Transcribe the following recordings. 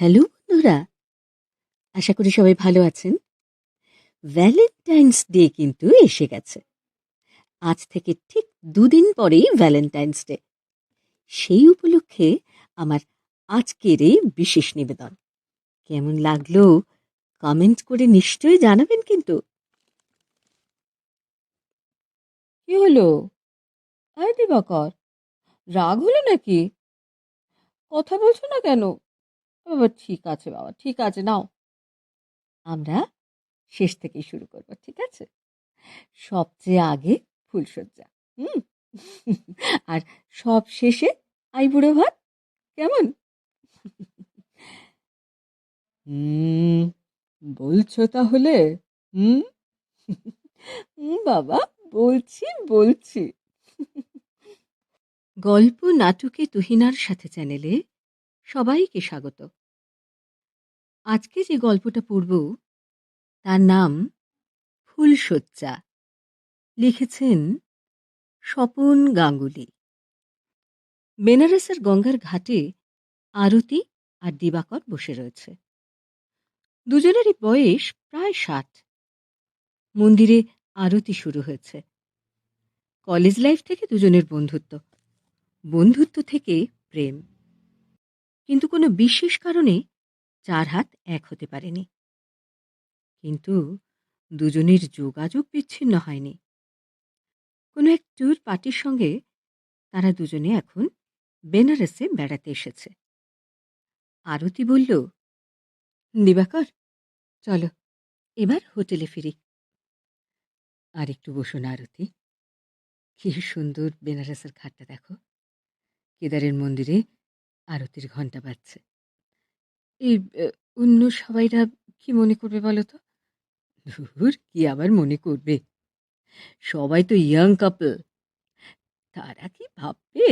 Hello বন্ধুরা আশা করি সবাই ভালো আছেন। ভ্যালেন্টাইন্স ডে কিন্তু এসে গেছে। আজ থেকে ঠিক দুদিন পরেই ভ্যালেন্টাইন্স ডে সেই উপলক্ষে আমার আজকের এই বিশেষ নিবেদন। কেমন লাগল কমেন্ট করে নিশ্চয়ই জানাবেন কিন্তু। কি হলো? আরে দিবাকর, রাগ হলো নাকি? কথা বলছো না কেন? বাবা ঠিক আছে বাবা ঠিক আছে নাও। আমরা শেষ থেকেই শুরু করব ঠিক আছে? সবচেয়ে আগে ফুলসজ্জা হুম? আর সব শেষে আইবুড়ো ভাত কেমন? হুম বলছো তাহলে হুম? হুম বাবা বলছি বলছি। গল্প নাটকে তুহিনার সাথে চ্যানেলে সবাইকে স্বাগত। আজকে যে গল্পটা পড়ব তার নাম ফুলশয্যা। লিখেছেন স্বপন গাঙ্গুলি। বেনারসের গঙ্গার ঘাটে আরতি আর দিবাকর বসে রয়েছে। দুজনেরই বয়স প্রায় ষাট। মন্দিরে আরতি শুরু হয়েছে। কলেজ লাইফ থেকে দুজনের বন্ধুত্ব। বন্ধুত্ব থেকে প্রেম। কিন্তু কোনো বিশেষ কারণে চার হাত এক হতে পারেনি। কিন্তু দুজনের যোগাযোগ বিচ্ছিন্ন হয়নি। কোনো এক ট্যুর পার্টির সঙ্গে তারা দুজনে এখন বেনারসে বেড়াতে এসেছে। আরতি বলল, দিবাকর, চলো, এবার হোটেলে ফিরি। আর একটু বসুন আরতি। কি সুন্দর বেনারসের ঘাটটা দেখো। কেদারের মন্দিরে আরতির ঘণ্টা বাজছে। এই অন্য সবাইরা কি মনে করবে বলো তো? ধুর, কি আবার মনে করবে? সবাই তো ইয়াং কাপল তারা কি ভাববে?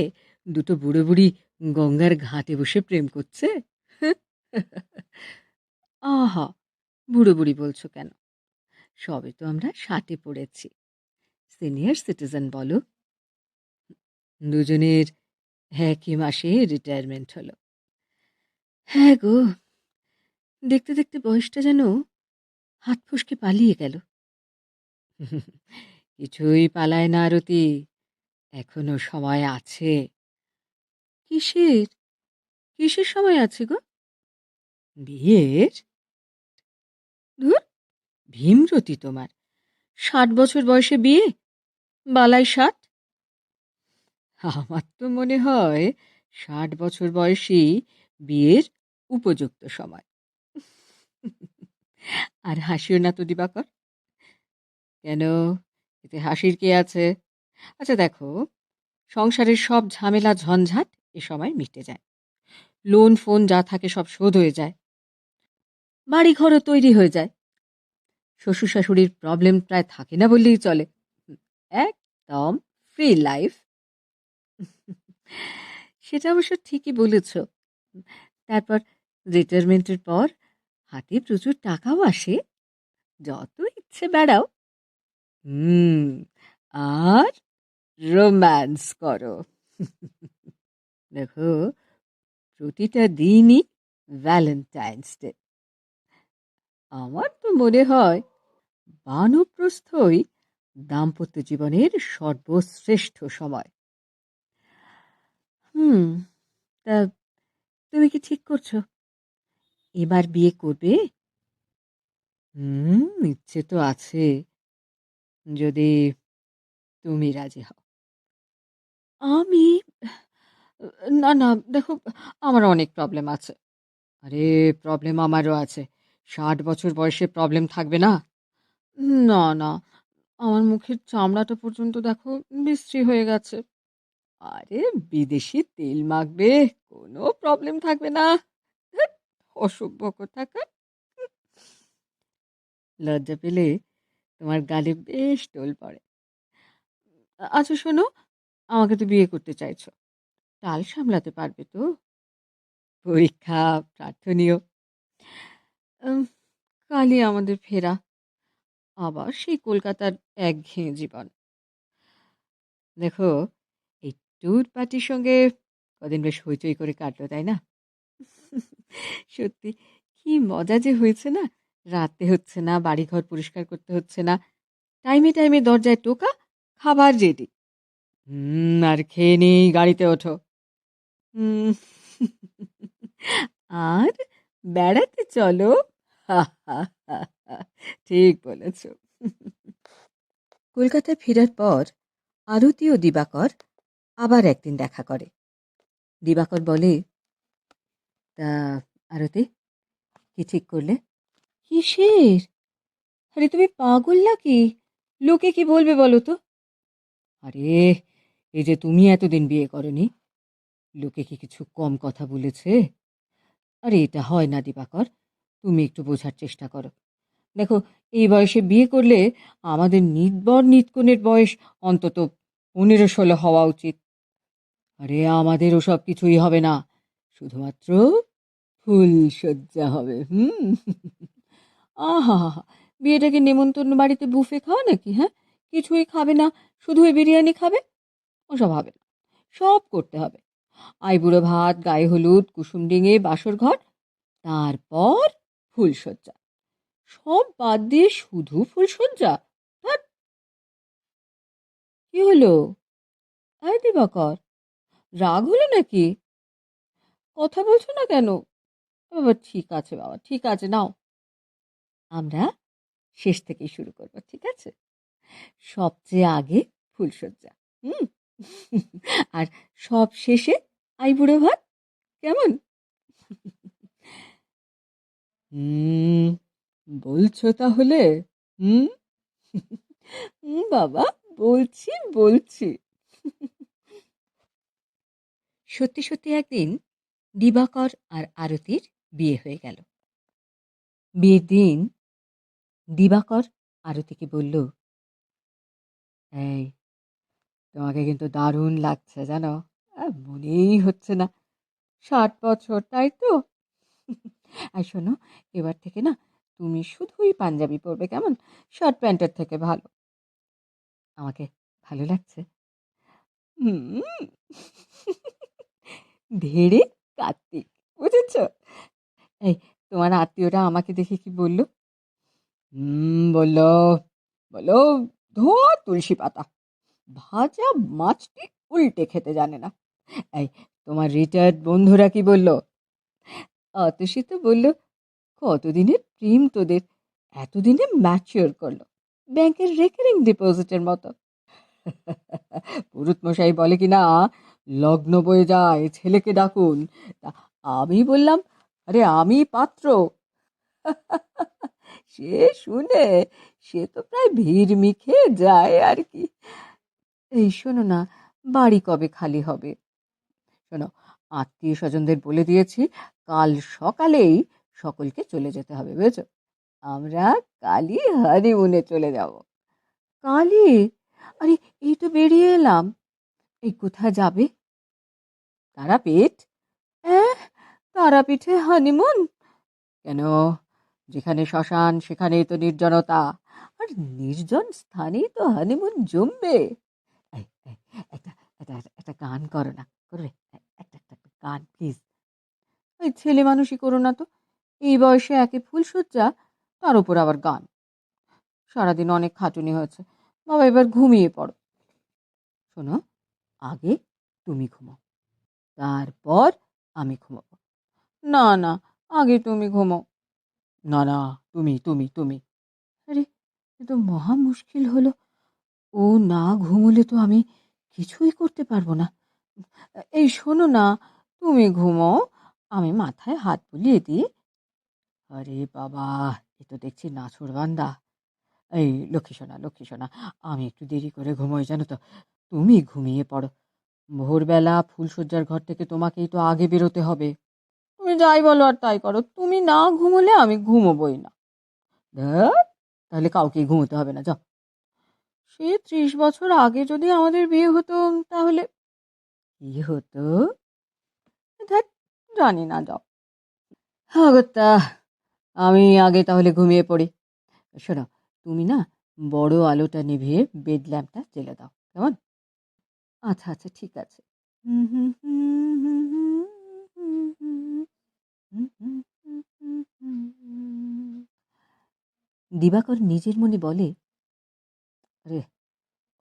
দুটো বুড়ো বুড়ি গঙ্গার ঘাটে বসে প্রেম করছে? আহা, বুড়ো বুড়ি বলছো কেন? সবে তো আমরা ষাটে পড়েছি। সিনিয়র সিটিজেন বলো। দুজনের একই মাসে রিটায়ারমেন্ট হলো। হ্যাঁ গো। দেখতে দেখতে বয়সটা যেন হাত ফসকে পালিয়ে গেল। কিছুই পালায় না আরতি এখনও সময় আছে। কিসের? কিসের সময় আছে গো? বিয়ের? ধুর। ভীমরতি তোমার। ষাট বছর বয়সে বিয়ে? বালাই ষাট? আমার তো মনে হয় ষাট বছর বয়সী বিয়ের উপযুক্ত সময়। আর হাসিও না তো দিবাকর কেন? এতে হাসির কে আছে? আচ্ছা দেখো, সংসারের সব ঝামেলা ঝঞ্ঝাট এ সময় মিটে যায়। লোন ফোন যা থাকে সব শোধ হয়ে যায়। বাড়ি ঘরও তৈরি হয়ে যায়। শ্বশুর শাশুড়ির প্রবলেম প্রায় থাকে না বললেই চলে। একদম ফ্রি লাইফ সেটা অবশ্য ঠিকই বলেছ। তারপর রিটায়ারমেন্টের পর হাতে প্রচুর টাকাও আসে। যত ইচ্ছে বেড়াও। হুম, আর রোম্যান্স করো। দেখো, প্রতিটা দিনই ভ্যালেন্টাইন্স ডে আমার তো মনে হয় বানপ্রস্থই দাম্পত্য জীবনের সর্বশ্রেষ্ঠ সময়। হুম, তা তুমি কি ঠিক করছ? এবার বিয়ে করবে? হুম ইচ্ছে তো আছে। যদি তুমি রাজি হও। আমি? না না দেখো আমার অনেক প্রবলেম আছে। আরে প্রবলেম আমারও আছে। ষাট বছর বয়সে প্রবলেম থাকবে না? না না আমার মুখের চামড়াটা পর্যন্ত দেখো বিশ্রী হয়ে গেছে। আরে বিদেশি তেল মাখবে, কোনো প্রবলেম থাকবে না। অসভ্য কোথাকার লজ্জা পেলে তোমার গালে বেশ টোল পড়ে। আচ্ছা শোনো, আমাকে তো বিয়ে করতে চাইছো। টাল সামলাতে পারবে তো? পরীক্ষা, প্রার্থনীয়। কালই আমাদের ফেরা। আবার সেই কলকাতার একঘেয়ে জীবন। দেখো ট্যুর পার্টির সঙ্গে কদিন বেশ হইচই করে কাটলো, তাই না? সত্যি, কি মজা যে হয়েছে না? রাতে হচ্ছে না, বাড়িঘর পরিষ্কার করতে হচ্ছে না, টাইমে টাইমে দরজায় টোকা, খাবার রেডি হুম আর খেয়ে নেই, গাড়িতে ওঠো। আর বেড়াতে চলো। ঠিক বলেছ। কলকাতায় ফেরার পর আরতি ও দিবাকর আবার একদিন দেখা করে। দিবাকর বলে, তা আরতি, কি ঠিক করলে? কিসের? আরে তুমি পাগল নাকি? লোকে কি বলবে বলো তো? আরে, এই যে তুমি এতদিন বিয়ে করনি, লোকে কি কিছু কম কথা বলেছে? আরে, এটা হয় না দিবাকর, তুমি একটু বোঝার চেষ্টা করো। দেখো, এই বয়সে বিয়ে করলে আমাদের নিতবর নিতকনের বয়স অন্তত পনেরো ষোলো হওয়া উচিত। আরে আমাদের ওসব কিছুই হবে না। শুধুমাত্র ফুল সজ্জা হবে, হুম? আহা বিয়েটাকে নেমন্তন্ন বাড়িতে বুফে খাওয়া নাকি হ্যাঁ? কিছুই খাবে না, শুধুই বিরিয়ানি খাবে? ওসব হবে না, সব করতে হবে। আইবুড়ো ভাত, গায়ে হলুদ, কুসুম ডিঙে, বাসর ঘর, তারপর ফুলসজ্জা সব বাদ দিয়ে শুধু ধ্যাৎ। কি হলো? আয় দিবাকর রাগ হলো নাকি? কথা বলছো না কেন? বাবা ঠিক আছে বাবা ঠিক আছে নাও। আমরা শেষ থেকেই শুরু করব ঠিক আছে? সবচেয়ে আগে ফুলসজ্জা হুম? আর সব শেষে আইবুড়ো ভাত কেমন? হুম বলছো তাহলে হুম? হুম, বাবা বলছি বলছি। সত্যি সত্যি একদিন দিবাকর আর আরতির বিয়ে হয়ে গেল। বিয়ের দিন দিবাকর আরতিকে বলল, এই, তোমাকে কিন্তু দারুণ লাগছে জানো? মনেই হচ্ছে না। ষাট বছর, তাই তো? আর শোনো, এবার থেকে না তুমি শুধুই পাঞ্জাবি পরবে কেমন? শর্ট প্যান্টের থেকে ভালো। আমাকে ভালো লাগছে। হুম। ধেড়ে কার্তিক, বুঝেছ? এই তোমার আত্মীয়রা আমাকে দেখে কি বলল? হুম বলল বলল, ধোয়া তুলসী পাতা, ভাজা মাছটি উল্টে খেতে জানে না। এই তোমার রিটায়ার্ড বন্ধুরা কি বলল? অতসী তো বলল, কতদিনের প্রেম তোদের, এতদিনে ম্যাচিওর করল ব্যাংকের রেকারিং ডিপোজিটের মতো। পুরুত মশাই বলে কি না লগ্ন বয়ে যায়, ছেলেকে ডাকুন। আমি বললাম, আরে, আমি পাত্র। সে শুনে, সে তো প্রায় ভিড় মিখে যায় আর কি। এই শোনো না, বাড়ি কবে খালি হবে? শোনো আত্মীয় স্বজনদের বলে দিয়েছি, কাল সকালেই সকলকে চলে যেতে হবে, বুঝেছ? আমরা কালই হানিমুনে চলে যাব। কালই? আরে, এই তো বেরিয়ে এলাম। এই কোথায় যাবে? তারাপীঠ? তারাপীঠে হানিমুন? কেন? যেখানে শ্মশান, সেখানেই তো নির্জনতা। আর নির্জন স্থানেই তো হানিমুন জমবে। একটা একটা গান করো না একটা গান প্লিজ ওই ছেলে মানুষই করো না তো। এই বয়সে একে ফুলসজ্জা তার উপর আবার গান। সারাদিন অনেক খাটুনি হয়েছে। বাবা এবার ঘুমিয়ে পড়ো। শোনো আগে তুমি ঘুমাও। তারপর আমি ঘুমাবো। না না, আগে তুমি ঘুমাও। না না, তুমি তুমি তুমি। আরে, এ তো মহা মুশকিল হলো। ও না ঘুমোলে তো আমি কিছুই করতে পারব না। এই শোনো না, তুমি ঘুমো আমি মাথায় হাত বুলিয়ে দিই। আরে বাবা, এ তো দেখছি নাছুর বান্দা। এই লক্ষ্মী সোনা লক্ষ্মী সোনা, আমি একটু দেরি করে ঘুমোই, জানো তো। তুমি ঘুমিয়ে পড়ো। ভোরবেলা ফুলসজ্জার ঘর থেকে তোমাকেই তো আগে বেরোতে হবে। তুমি যাই বলো আর তাই করো। তুমি না ঘুমোলে আমি ঘুমোবই না। তাহলে কাউকে ঘুমোতে হবে না, যাও। সে ত্রিশ বছর আগে যদি আমাদের বিয়ে হতো, তাহলে কি হতো? জানি না, যাও। আগত্যা আমি আগে তাহলে ঘুমিয়ে পড়ি। শোনো, তুমি না বড় আলোটা নিভিয়ে বেড ল্যাম্পটা জ্বেলে দাও। কেমন? আচ্ছা আচ্ছা ঠিক আছে দিবাকর নিজের মনে বলে আরে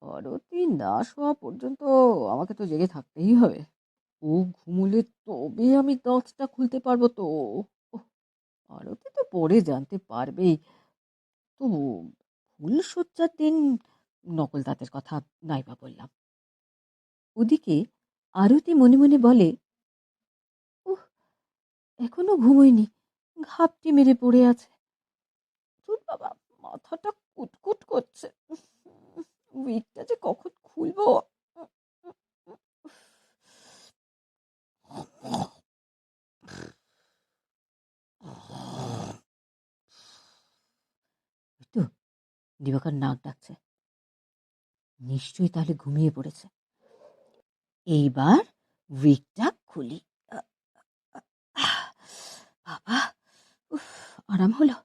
আরতি না শোয়া পর্যন্ত আমাকে তো জেগে থাকতেই হবে ও ঘুমুলে তবে আমি দাঁতটা খুলতে পারব তো ওহ, আরতি তো পরে জানতে পারবেই তো ফুলসজ্জার দিন নকল দাঁতের কথা নাইবা বললাম ওদিকে আরতি মনে মনে বলে, উহ, এখনও ঘুমোয়নি, ঘাপটি মেরে পড়ে আছে। চুপ বাবা, মাথাটা কুটকুট করছে। উইকটা যে কখন খুলবো? তো দিবাকর নাক ডাকছে। নিশ্চয়ই তাহলে ঘুমিয়ে পড়েছে। এইবার উইকটা খুলি। বাবা, উফ, আরাম হলো।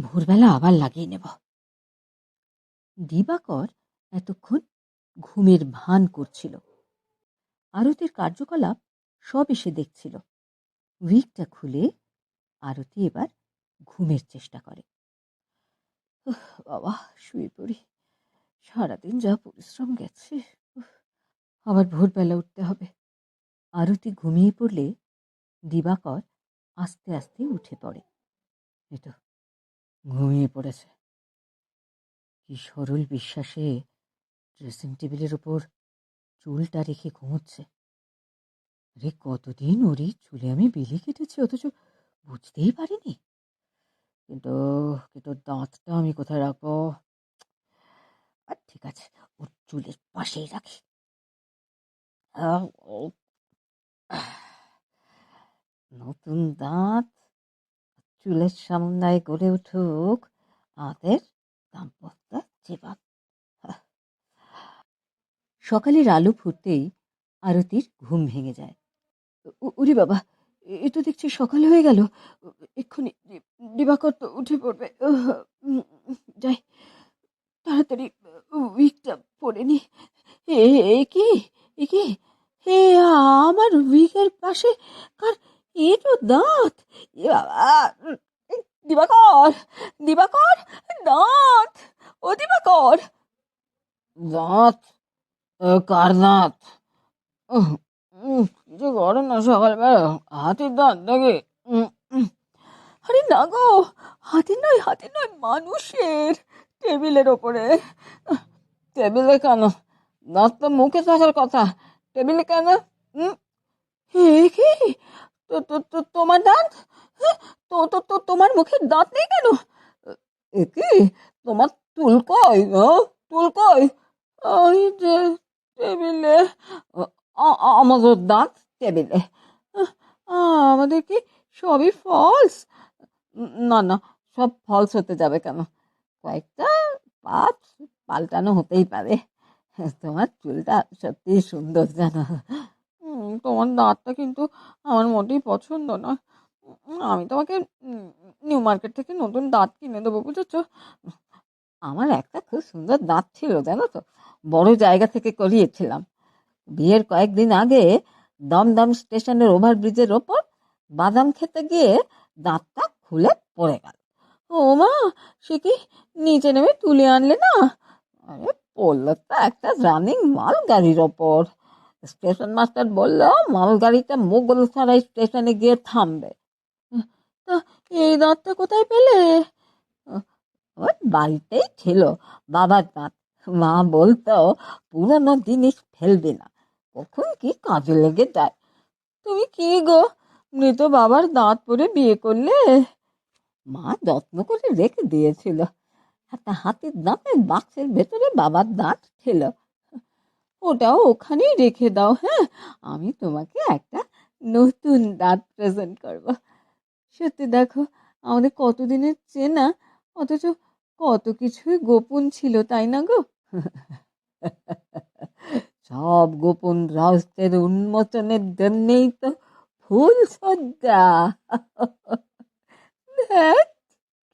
ভোরবেলা আবার লাগিয়ে নেব। দিবাকর এতক্ষণ ঘুমের ভান করছিল। আরতির কার্যকলাপ সব এসে দেখছিল। উইকটা খুলে আরতি এবার ঘুমের চেষ্টা করে। বাবা, শুয়ে পড়ি। সারাদিন যা পরিশ্রম গেছে। আবার ভোরবেলা উঠতে হবে। আরতি ঘুমিয়ে পড়লে দিবাকর আস্তে আস্তে উঠে পড়ে। এই তো, ঘুমিয়ে পড়েছে। কি সরল বিশ্বাসে ড্রেসিং টেবিলের ওপর চুলটা রেখে ঘুমোচ্ছে। আরে, কতদিন ওরই চুলে আমি বিলি কেটেছি অথচ বুঝতেই পারিনি। কিন্তু কিন্তু দাঁতটা আমি কোথায় রাখব? আর ঠিক আছে, ওর চুলের পাশেই রাখি। নতুন দাঁত, চুলের সামনায় গড়ে উঠুক আমাদের দাম্পত্য জীবন। সকালের আলো ফুটতেই আরতির ঘুম ভেঙে যায়। ওরে বাবা, এ তো দেখছি সকাল হয়ে গেল। এক্ষুনি দিবাকর তো উঠে পড়বে। যাই, তাড়াতাড়ি উইকটা পরে নি। এ কি? এ কি হে আমার উইকের পাশে কার এ তো দাঁত? এ বাবা দিবাকর দিবাকর দাঁত ও দিবাকর। দাঁত? কার দাঁত? উহ, উহ, কি যে করে না সকালবেলা হাতির দাঁত নাকি উম, আরে না গো হাতে নয় হাতে নয় মানুষের টেবিলের ওপরে। টেবিলে কেন? দাঁত তো মুখে থাকার কথা। টেবিলে কেন? তোমার দাঁত? হ্যাঁ, তো তো তো তোমার মুখের দাঁত নেই কেন? কি? তোমার চুল কই হ্যাঁ? চুল কই? ওই টেবিলে আমাদের দাঁত টেবিলে। আমাদের কি সবই ফলস না না সব ফলস হতে যাবে কেন? কয়েকটা পাত পাল্টানো হতেই পারে। তোমার চুলটা সত্যি সুন্দর জানো তোমার দাঁতটা কিন্তু আমার মোটেই পছন্দ না আমি তোমাকে নিউ মার্কেট থেকে নতুন দাঁত কিনে দেবো, বুঝেছ? আমার একটা খুব সুন্দর দাঁত ছিল, জানো তো? বড় জায়গা থেকে করিয়েছিলাম। বিয়ের কয়েকদিন আগে দমদম স্টেশনের ওভারব্রিজের ওপর বাদাম খেতে গিয়ে দাঁতটা খুলে পড়ে গেল। ও মা, সে কি নিচে নেমে তুলে আনলে না? আরে পড়ল তো, একটা রানিং মাল গাড়ির ওপর। স্টেশন মাস্টার বলল, মালগাড়িটা মোগলসরাই স্টেশনে গিয়ে থামবে। এই দাঁতটা কোথায় পেলে? ওর বাড়িতেই ছিল, বাবার দাঁত মা বলতো, পুরনো জিনিস ফেলবে না, কখন কি কাজে লেগে যায়। তুমি কি গো, মৃত বাবার দাঁত পরে বিয়ে করলে? মা যত্ন করে রেখে দিয়েছিল। একটা হাতির দাঁতের বাক্সের ভেতরে বাবার দাঁত ছিল ওটাও ওখানেই রেখে দাও হ্যাঁ? আমি তোমাকে একটা নতুন দাঁত প্রেজেন্ট করব। সত্যি দেখো, আমাদের কতদিনের চেনা, অথচ কত কিছুই গোপন ছিল, তাই না গো? সব গোপন রহস্যের উন্মোচনের জন্যেই তো ফুল সজ্জা। দেখ,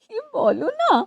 কি বলো না?